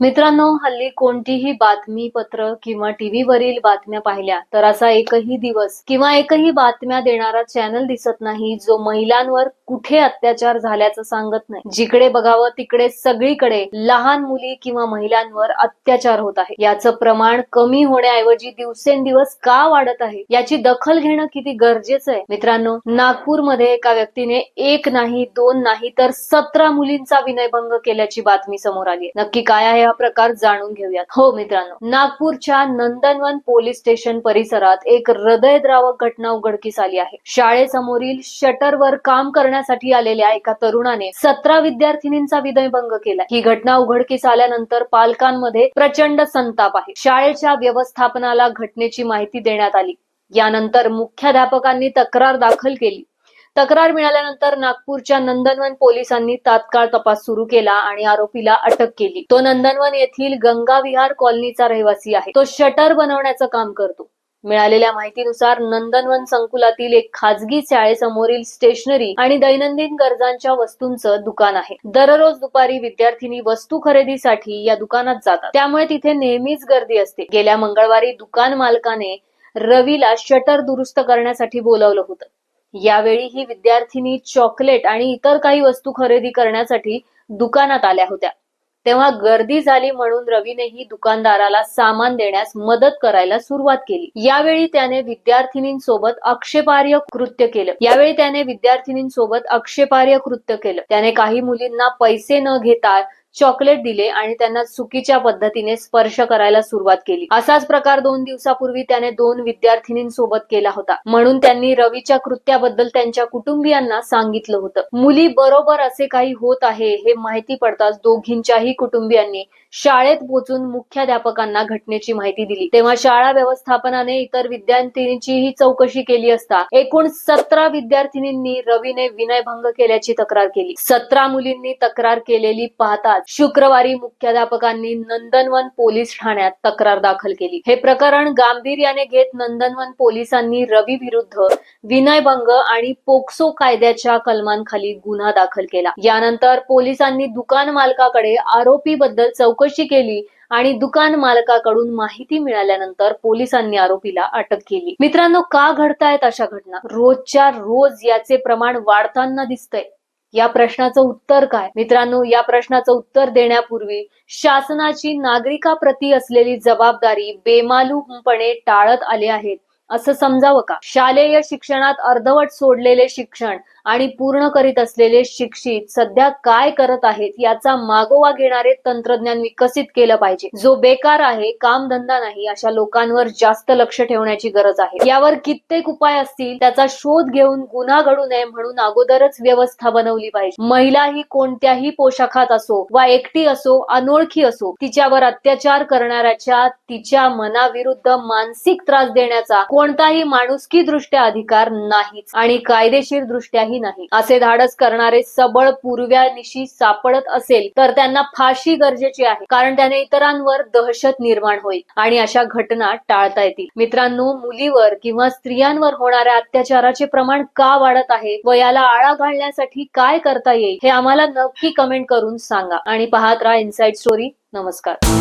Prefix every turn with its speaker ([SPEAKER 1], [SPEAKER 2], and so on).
[SPEAKER 1] मित्रांनो हल्ली कोणतीही बातमीपत्र किंवा टीव्ही वरील बातम्या पाहिल्या तर असा एकही दिवस किंवा एकही बातम्या देणारा चॅनल दिसत नाही जो महिलांवर कुठे अत्याचार झाल्याचं सांगत नाही. जिकडे बघावं तिकडे सगळीकडे लहान मुली किंवा महिलांवर अत्याचार होत आहे. याचं प्रमाण कमी होण्याऐवजी दिवसेंदिवस का वाढत आहे याची दखल घेणं किती गरजेचं आहे? मित्रांनो नागपूरमध्ये एका व्यक्तीने एक नाही दोन नाही तर सतरा मुलींचा विनयभंग केल्याची बातमी समोर आली नक्की काय आहे हा प्रकार जाणून घेऊयात. हो मित्रांनो. नागपूरच्या नंदनवन पोलीस स्टेशन परिसरात एक हृदयद्रावक घटना उघडकीस आली आहे. शाळेसमोरील शटरवर काम करण्यासाठी आलेल्या एका तरुणाने सतरा विद्यार्थिनींचा विनयभंग केला. ही घटना उघडकीस आल्यानंतर पालकांमध्ये प्रचंड संताप आहे. शाळेच्या व्यवस्थापनाला घटनेची माहिती देण्यात आली. यानंतर मुख्याध्यापकांनी तक्रार दाखल केली. तक्रार मिळाल्यानंतर नागपूरच्या नंदनवन पोलिसांनी तात्काळ तपास सुरू केला आणि आरोपीला अटक केली. तो नंदनवन येथील गंगा विहार कॉलनीचा रहिवासी आहे. तो शटर बनवण्याचं काम करतो. मिळालेल्या माहितीनुसार नंदनवन संकुलातील एक खाजगी शाळेसमोरील स्टेशनरी आणि दैनंदिन गरजांच्या वस्तूंचं दुकान आहे. दररोज दुपारी विद्यार्थिनी वस्तू खरेदीसाठी या दुकानात जातात. त्यामुळे तिथे नेहमीच गर्दी असते. गेल्या मंगळवारी दुकान मालकाने रवीला शटर दुरुस्त करण्यासाठी बोलावलं होतं. यावेळी ही विद्यार्थिनी चॉकलेट आणि इतर काही वस्तू खरेदी करण्यासाठी दुकानात आल्या होत्या. तेव्हा गर्दी झाली म्हणून रवीनेही दुकानदाराला सामान देण्यास मदत करायला सुरुवात केली. यावेळी त्याने विद्यार्थिनींसोबत आक्षेपार्ह कृत्य केलं. यावेळी त्याने विद्यार्थिनींसोबत आक्षेपार्ह कृत्य केलं. त्याने काही मुलींना पैसे न घेता चॉकलेट दिले आणि त्यांना चुकीच्या पद्धतीने स्पर्श करायला सुरुवात केली. असाच प्रकार दोन दिवसापूर्वी त्याने दोन विद्यार्थिनींसोबत केला होता. म्हणून त्यांनी रवीच्या कृत्याबद्दल त्यांच्या कुटुंबियांना सांगितलं होतं. मुली बरोबर असे काही होत आहे हे माहिती पडताच दोघींच्याही कुटुंबियांनी शाळेत पोहोचून मुख्याध्यापकांना घटनेची माहिती दिली. तेव्हा शाळा व्यवस्थापनाने इतर विद्यार्थिनींचीही चौकशी केली असता एकूण सतरा विद्यार्थिनींनी रवीने विनयभंग केल्याची तक्रार केली. सतरा मुलींनी तक्रार केलेली पाहताच शुक्रवारी मुख्याध्यापकांनी नंदनवन पोलीस ठाण्यात तक्रार दाखल केली. हे प्रकरण गांभीर्याने घेत नंदनवन पोलिसांनी रवी विरुद्ध विनयभंग आणि पोक्सो कायद्याच्या कलमांखाली गुन्हा दाखल केला. यानंतर पोलिसांनी दुकान मालकाकडे आरोपीबद्दल चौकशी केली आणि दुकान मालकाकडून माहिती मिळाल्यानंतर पोलिसांनी आरोपीला अटक केली. मित्रांनो का घडतायत अशा घटना? रोजच्या रोज याचे प्रमाण वाढताना दिसतंय. या प्रश्नाचं उत्तर काय? मित्रांनो या प्रश्नाचं उत्तर देण्यापूर्वी शासनाची नागरिकाप्रती असलेली जबाबदारी बेमालूमपणे टाळत आले आहेत. असं समजावं का? शालेय शिक्षणात अर्धवट सोडलेले शिक्षण आणि पूर्ण करीत असलेले शिक्षित सध्या काय करत आहेत याचा मागोवा घेणारे तंत्रज्ञान विकसित केलं पाहिजे. जो बेकार आहे कामधंदा नाही अशा लोकांवर जास्त लक्ष ठेवण्याची गरज आहे. यावर कित्येक उपाय असतील त्याचा शोध घेऊन गुन्हा घडू नये म्हणून अगोदरच व्यवस्था बनवली पाहिजे. महिला ही कोणत्याही पोशाखात असो वा एकटी असो अनोळखी असो तिच्यावर अत्याचार करणाऱ्याच्या तिच्या मनाविरुद्ध मानसिक त्रास देण्याचा कोणताही माणुसकी दृष्ट्या अधिकार नाहीच आणि कायदेशीर दृष्ट्याही नाही. असे धाडस करणारे सबळ पूर्व्यानिशी सापडत असेल तर त्यांना फाशी गरजेची आहे कारण त्याने इतरांवर दहशत निर्माण होईल आणि अशा घटना टाळता येतील. मित्रांनो मुलीवर किंवा स्त्रियांवर होणाऱ्या अत्याचाराचे प्रमाण का वाढत आहे व याला आळा घालण्यासाठी काय करता येईल हे आम्हाला नक्की कमेंट करून सांगा. आणि पाहत राहा इनसाइड स्टोरी. नमस्कार.